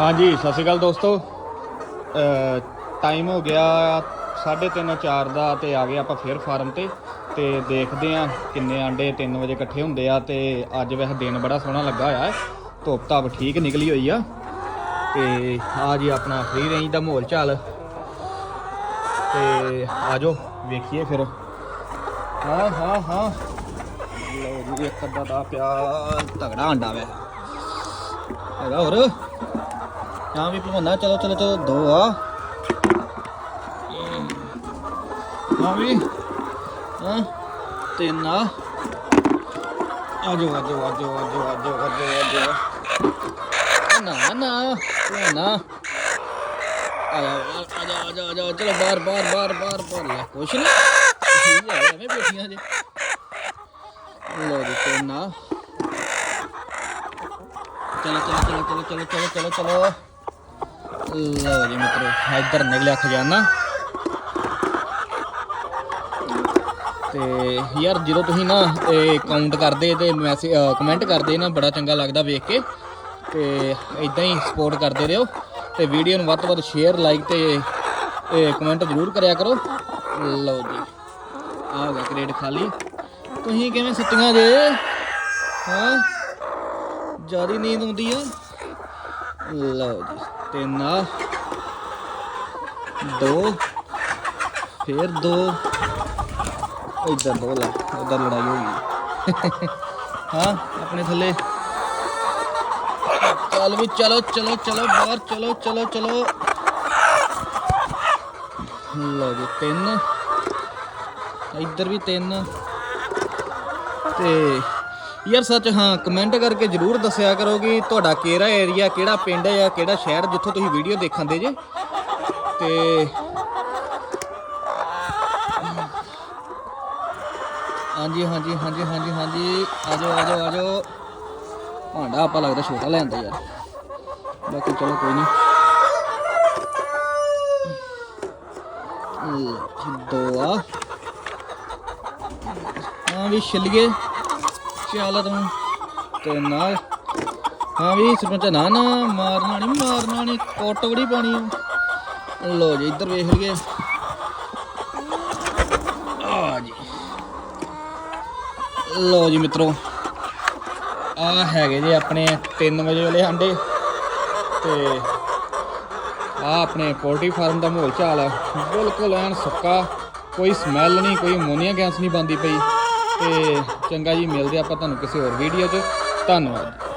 ਹਾਂਜੀ, ਸਤਿ ਸ਼੍ਰੀ ਅਕਾਲ ਦੋਸਤੋ। ਟਾਈਮ ਹੋ ਗਿਆ 3:30 4 ਦਾ ਤੇ ਆ ਗਏ ਆਪਾਂ ਫੇਰ ਫਾਰਮ ਤੇ। ਤੇ ਦੇਖਦੇ ਆ ਕਿੰਨੇ ਆਂਡੇ 3 ਵਜੇ ਇਕੱਠੇ ਹੁੰਦੇ ਆ ਤੇ ਅੱਜ ਵੈਸੇ ਦਿਨ ਬੜਾ ਸੋਹਣਾ ਲੱਗਾ ਹੋਇਆ ਹੈ। ਧੁੱਪ ਧਾਪ ਠੀਕ ਨਿਕਲੀ ਹੋਈ ਆ। ਤੇ ਆ ਜੀ ਆਪਣਾ ਫ੍ਰੀ ਰੇਂਜ ਦਾ ਮਾਹੌਲ ਚਾਲ। ਤੇ ਆਜੋ ਵੇਖੀਏ ਫਿਰ। ਹਾਂ ਹਾਂ ਹਾਂ। ਲਓ ਜੀ, ਇੱਕ ਅੱਧਾ ਦਾ ਪਿਆ ਤਗੜਾ ਆਂਡਾ ਵੇ ਹੈਗਾ ਹੋਰ? ਤਾਂ ਵੀ ਭਵਾਨਾ ਚਲੋ ਚਲੋ ਚਲੋ, ਦੋ ਆ। ਹਾਂ ਵੀ। ਹਾਂ ਤਿੰਨ ਆ। ਆ ਜਾਓ ਆ ਜਾਓ ਆ ਜਾਓ ਆ ਜਾਓ ਆ ਜਾਓ ਆ ਜਾਓ ਆ ਜਾਓ। ਨਾ ਨਾ ਭਵਾਨਾ ਆ ਜਾ ਆ ਜਾ ਆ ਜਾ ਆ ਜਾ, ਚਲੋ, ਬਾਹਰ ਬਾਹਰ ਬਾਹਰ ਬਾਹਰ ਬਾਹਰ। ਲੈ, ਕੁਛ ਨਹੀਂ ਠੀਕ ਆ ਐਵੇਂ ਬੈਠੀਆਂ ਜੇ। ਲੋ ਜੀ, ਤਿੰਨ ਆ। ਚਲੋ ਚਲੋ ਚਲੋ ਚਲੋ ਚਲੋ ਚਲੋ ਚਲੋ। ਲਓ ਜੀ ਮਿੱਤਰੋ ਇੱਧਰ ਨਿਕਲਿਆ ਖਜ਼ਾਨਾ। ਤੇ ਯਾਰ ਜਦੋਂ ਤੁਸੀਂ ਨਾ ਇਹ ਕਾਊਂਟ ਕਰਦੇ ਤੇ ਮੈਸੇਜ ਕਮੈਂਟ ਕਰਦੇ ਨਾ, ਬੜਾ ਚੰਗਾ ਲੱਗਦਾ ਵੇਖ ਕੇ। ਤੇ ਇਦਾਂ ਹੀ ਸਪੋਰਟ ਕਰਦੇ ਰਹੋ। ਤੇ ਵੀਡੀਓ ਨੂੰ ਵੱਧ ਤੋਂ ਵੱਧ ਸ਼ੇਅਰ ਲਾਈਕ ਤੇ ਕਮੈਂਟ ਜ਼ਰੂਰ ਕਰਿਆ ਕਰੋ। ਲਓ ਜੀ, ਆ ਹੋ ਗਿਆ ਕ੍ਰੇਡ ਖਾਲੀ। ਤੁਸੀਂ ਕਿਵੇਂ ਸੁੱਤੀਆਂ ਜੇ? ਹਾਂ? ਜਿਆਦੀ ਨੀਂਦ ਆਉਂਦੀ ਆ। ਲਓ ਜੀ ਤਿੰਨ ਆ ਦੋ, ਫਿਰ ਦੋ। ਇੱਧਰ ਦੋ ਲਾ ਉਧਰ ਲੜਾਈ ਹੋ ਗਈ। ਹਾਂ, ਆਪਣੇ ਥੱਲੇ। ਚੱਲ ਵੀ, ਚਲੋ ਚਲੋ ਚਲੋ, ਬਾਹਰ ਚਲੋ ਚਲੋ ਚਲੋ। ਲਓ ਜੀ, ਤਿੰਨ। ਇੱਧਰ ਵੀ ਤਿੰਨ। ਤੇ ਯਾਰ ਸੱਚ, ਹਾਂ ਕਮੈਂਟ ਕਰਕੇ ਜਰੂਰ ਦੱਸਿਆ ਕਰੋ ਕਿ ਤੁਹਾਡਾ ਕਿਹੜਾ ਏਰੀਆ ਕਿਹੜਾ ਪਿੰਡ ਹੈ ਜਾਂ ਕਿਹੜਾ ਸ਼ਹਿਰ ਜਿੱਥੋਂ ਤੁਸੀਂ ਵੀਡੀਓ ਦੇਖਣ ਦੇ ਜੇ। ਤੇ ਹਾਂਜੀ ਹਾਂਜੀ ਹਾਂਜੀ ਹਾਂਜੀ ਹਾਂਜੀ। ਆਜੋ ਆਜੋ ਆਜੋ। ਭਾਂਡਾ ਆਪਾਂ ਲੱਗਦਾ ਛੋਟਾ ਲੈ ਆਂਦਾ ਯਾਰ। ਬਾਕੀ ਚਲੋ ਕੋਈ ਨਹੀਂ ਦੋ ਆ। ਹਾਂ ਵੀ ਛਿੱਲੀਏ। ਚੱਲ ਤੂੰ ਤੇ ਨਾਲ ਹਾਂ ਵੀ ਸਰਪੰਚ ਨਾ ਨਾ ਮਾਰਨਾ ਨਹੀਂ ਮਾਰਨਾ ਨਹੀਂ ਕੋਟ ਬੜੀ ਪਾਣੀ ਆ। ਲਓ ਜੀ, ਇੱਧਰ ਵੇਖ ਲਈਏ। ਆ ਜੀ। ਲਓ ਜੀ ਮਿੱਤਰੋ ਆ ਹੈਗੇ ਜੀ ਆਪਣੇ 3 ਵਜੇ ਵਾਲੇ ਆਂਡੇ। ਤੇ ਆ ਆਪਣੇ ਪੋਲਟਰੀ ਫਾਰਮ ਦਾ ਮਾਹੌਲ ਚਾਲ ਹੈ ਬਿਲਕੁਲ ਐਨ ਸੁੱਕਾ, ਕੋਈ ਸਮੈਲ ਨਹੀਂ ਕੋਈ ਅਮੋਨੀਆ ਗੈਸ ਨਹੀਂ ਬੰਦੀ ਪਈ। ਤੇ ਚੰਗਾ ਜੀ ਮਿਲਦੇ ਆਪਾਂ ਤੁਹਾਨੂੰ ਕਿਸੇ ਹੋਰ ਵੀਡੀਓ 'ਚ। ਧੰਨਵਾਦ।